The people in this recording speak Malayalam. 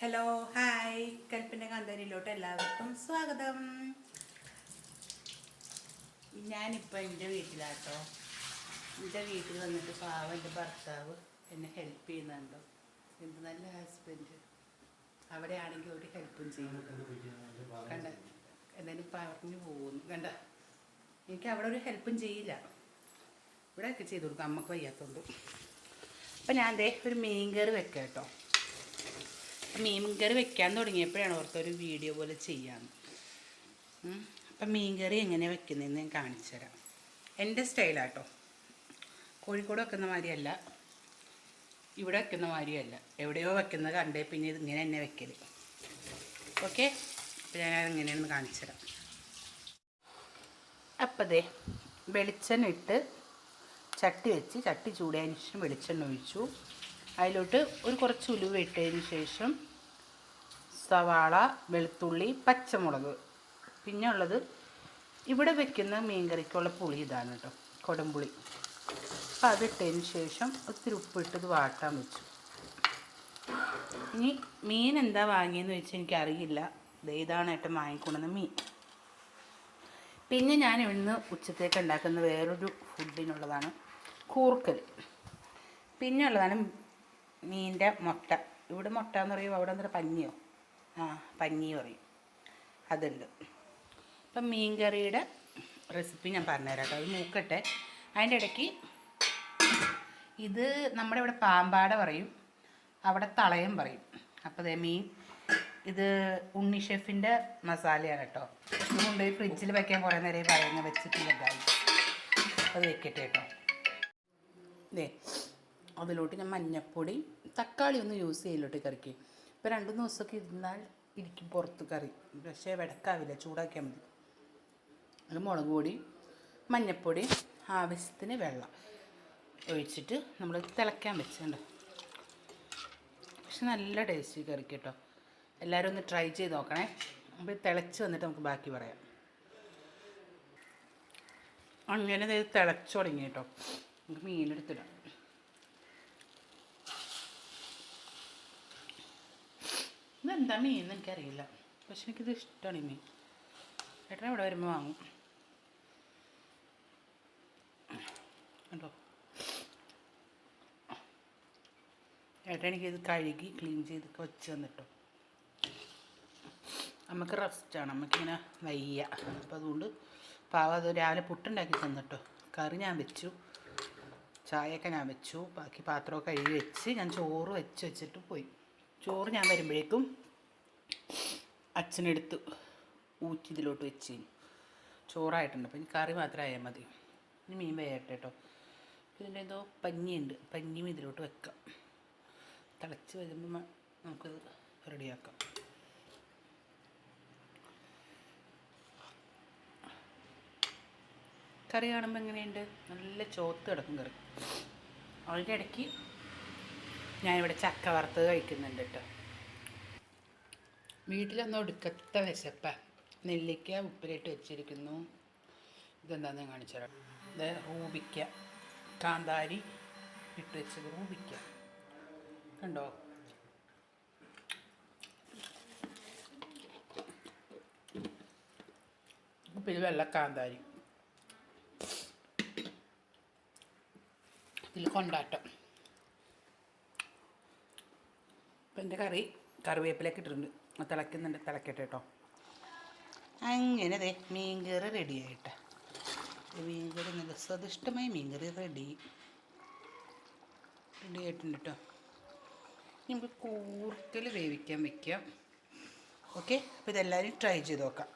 ഹലോ ഹായ് കൽപ്പന്റെ കാന്താരിയിലോട്ട് എല്ലാവർക്കും സ്വാഗതം. ഞാനിപ്പോൾ എന്റെ വീട്ടിലാട്ടോ. എന്റെ വീട്ടിൽ വന്നിട്ട് പാവം എന്റെ ഭർത്താവ് എന്നെ ഹെൽപ്പ് ചെയ്യുന്നുണ്ടോ. എന്ത് നല്ല ഹസ്ബൻഡ് അവിടെയാണെങ്കിൽ ഒരു ഹെൽപ്പും ചെയ്യുന്നു കണ്ട എന്തായാലും പറഞ്ഞു പോകുന്നു. കണ്ട എനിക്ക് അവിടെ ഒരു ഹെൽപ്പും ചെയ്യില്ല. ഇവിടെയൊക്കെ ചെയ്ത് കൊടുക്കും. അമ്മയ്ക്ക് വയ്യാത്തതുകൊണ്ട് അപ്പം ഞാൻ ദേ ഒരു മീൻ കറി വെക്കാം കേട്ടോ മീൻ കറി വെക്കാൻ തുടങ്ങിയപ്പോഴാണ് ഓർത്തൊരു വീഡിയോ പോലെ ചെയ്യാൻ. അപ്പം മീൻ കറി എങ്ങനെ വെക്കുന്നതെന്ന് ഞാൻ കാണിച്ചു തരാം. എന്റെ സ്റ്റൈലാട്ടോ. കോഴിക്കോട് വെക്കുന്ന മാതിരിയല്ല. ഇവിടെ വെക്കുന്ന മാതിരിയല്ല. എവിടെയോ വെക്കുന്നത് കണ്ടേ പിന്നെ ഇത് ഇങ്ങനെ തന്നെ വെക്കൽ ഓക്കെ? അപ്പം ഞാൻ എങ്ങനെയാണെന്ന് കാണിച്ചു തരാം. ദേ വെളിച്ചെണ്ണ ഇട്ട് ചട്ടി വെച്ച് ചട്ടി ചൂടായതിന് ശേഷം വെളിച്ചെണ്ണ ഒഴിച്ചു. അതിലോട്ട് ഒരു കുറച്ച് ഉലുവ ഇട്ടതിന് ശേഷം സവാള വെളുത്തുള്ളി പച്ചമുളക്. പിന്നെ ഉള്ളത് ഇവിടെ വെക്കുന്ന മീൻകറിക്കുള്ള പുളി ഇതാണ് കേട്ടോ കൊടംപുളി. അപ്പം അതിട്ടതിന് ശേഷം ഒത്തിരി ഉപ്പിട്ട് ഇത് വാട്ടാൻ വെച്ചു. ഇനി മീൻ എന്താ വാങ്ങിയെന്ന് വെച്ചാൽ എനിക്കറിയില്ല. ഇതാണ് ഏട്ടൻ വാങ്ങിക്കൊണ്ടുവന്ന മീൻ. പിന്നെ ഞാൻ ഇവിടുന്ന് ഉച്ചത്തേക്ക് ഉണ്ടാക്കുന്ന വേറൊരു ഫുഡിനുള്ളതാണ് കൂർക്കൽ. പിന്നെ ഉള്ളതാണ് മീനിന്റെ മുട്ട. ഇവിടെ മുട്ട എന്ന് പറയുമ്പോൾ അവിടെ എന്താ പഞ്ഞിയോ? ആ പഞ്ഞി പറയും. അതുണ്ട്. അപ്പം മീൻ കറിയുടെ റെസിപ്പി ഞാൻ പറഞ്ഞുതരാം കേട്ടോ. അത് മൂക്കട്ടെ. അതിന്റെ ഇടയ്ക്ക് ഇത് നമ്മുടെ ഇവിടെ പാമ്പാട പറയും. അവിടെ തളയം പറയും. അപ്പോൾ ദേ മീൻ ഇത് ഉണ്ണി ഷെഫിന്റെ മസാലയാണ് കേട്ടോ. ഇത് കൊണ്ടുപോയി ഫ്രിഡ്ജിൽ വയ്ക്കാൻ കുറേ നേരം പറയുന്നത് വെച്ചിട്ടില്ല അത് വെക്കട്ടെ കേട്ടോ. ദേ അതിലോട്ട് ഞാൻ മഞ്ഞപ്പൊടി തക്കാളി ഒന്നും യൂസ് ചെയ്യലോട്ട് കറിക്ക്. ഇപ്പോൾ രണ്ട് മൂന്ന് ദിവസമൊക്കെ ഇരുന്നാൽ ഇരിക്കും പുറത്ത് കറി. പക്ഷേ വിടക്കാവില്ല ചൂടാക്കിയാൽ മതി. അത് മുളക് പൊടി മഞ്ഞപ്പൊടി ആവശ്യത്തിന് വെള്ളം. ഒഴിച്ചിട്ട് നമ്മൾ തിളയ്ക്കാൻ വെച്ചിട്ടുണ്ട് പക്ഷെ നല്ല ടേസ്റ്റ് കറിക്ക് കേട്ടോ. എല്ലാവരും ഒന്ന് ട്രൈ ചെയ്ത് നോക്കണേ. അപ്പോൾ തിളച്ച് വന്നിട്ട് നമുക്ക് ബാക്കി പറയാം. അങ്ങനെ തിളച്ച് തുടങ്ങി കേട്ടോ. നമുക്ക് മീനെടുത്തിടാം. ഇതെന്താ മീൻ എന്ന് എനിക്കറിയില്ല. പക്ഷെ എനിക്കിത് ഇഷ്ടമാണ് ഈ മീൻ. ഏട്ടൻ ഇവിടെ വരുമ്പോൾ വാങ്ങും. കണ്ടോ? ഏട്ടൻ എനിക്കിത് കഴുകി ക്ലീൻ ചെയ്ത് വെച്ച് തന്നിട്ടോ. നമുക്ക് റെസ്റ്റാണ് നമുക്കിങ്ങനെ വയ്യ. അപ്പോൾ അതുകൊണ്ട് പാവ അത് രാവിലെ പുട്ടുണ്ടാക്കി തന്നിട്ടോ. കറി ഞാൻ വെച്ചു. ചായയൊക്കെ ഞാൻ വെച്ചു. ബാക്കി പാത്രമൊക്കെ കഴുകി വെച്ച് ഞാൻ ചോറ് വെച്ച് വെച്ചിട്ട് പോയി. ചോറ് ഞാൻ വരുമ്പോഴേക്കും അച്ഛനെടുത്ത് ഊറ്റി ഇതിലോട്ട് വെച്ച്. ചോറായിട്ടുണ്ട്. അപ്പം ഇനി കറി മാത്രം ആയാൽ മതി. ഇനി മീൻ വേയട്ടെ കേട്ടോ ഇതിന്റെ എന്തോ പഞ്ഞിയുണ്ട്. പഞ്ഞിയും ഇതിലോട്ട് വെക്കാം. തിളച്ച് വരുമ്പോൾ നമുക്കത് റെഡിയാക്കാം. കറി കാണുമ്പോൾ എങ്ങനെയുണ്ട്? നല്ല ചോത്ത് കിടക്കും കറി. അതിന്റെ ഇടയ്ക്ക് ഞാനിവിടെ ചക്ക വറുത്തത് കഴിക്കുന്നുണ്ട് കേട്ടോ വീട്ടിലൊന്നും ഒടുക്കത്തെ വിശപ്പ. നെല്ലിക്ക ഉപ്പിലിട്ട് വെച്ചിരിക്കുന്നു. ഇതെന്താന്ന് ഞാൻ കാണിച്ചു തരാം. ഇത് റൂപിക്ക കാന്താരി ഇട്ട് വെച്ചത് റൂപിക്ക കണ്ടോ? ഉപ്പിൽ വെള്ള കാന്താരി. ഇതിൽ കൊണ്ടാട്ടം. അപ്പം എന്റെ കറി കറിവേപ്പിലേക്ക് ഇട്ടിട്ടുണ്ട്. തിളയ്ക്കുന്നുണ്ട്. തിളക്കട്ടെ കേട്ടോ അങ്ങനെ അതെ മീൻകറി റെഡി ആയിട്ട്. മീൻകറി നല്ല സ്വാദിഷ്ടമായ മീൻകറി റെഡി റെഡി ആയിട്ടുണ്ട് കേട്ടോ നമുക്ക് കൂർക്കൽ വേവിക്കാൻ വെക്കാം. ഓക്കെ അപ്പോൾ ഇതെല്ലാവരും ട്രൈ ചെയ്ത് നോക്കാം.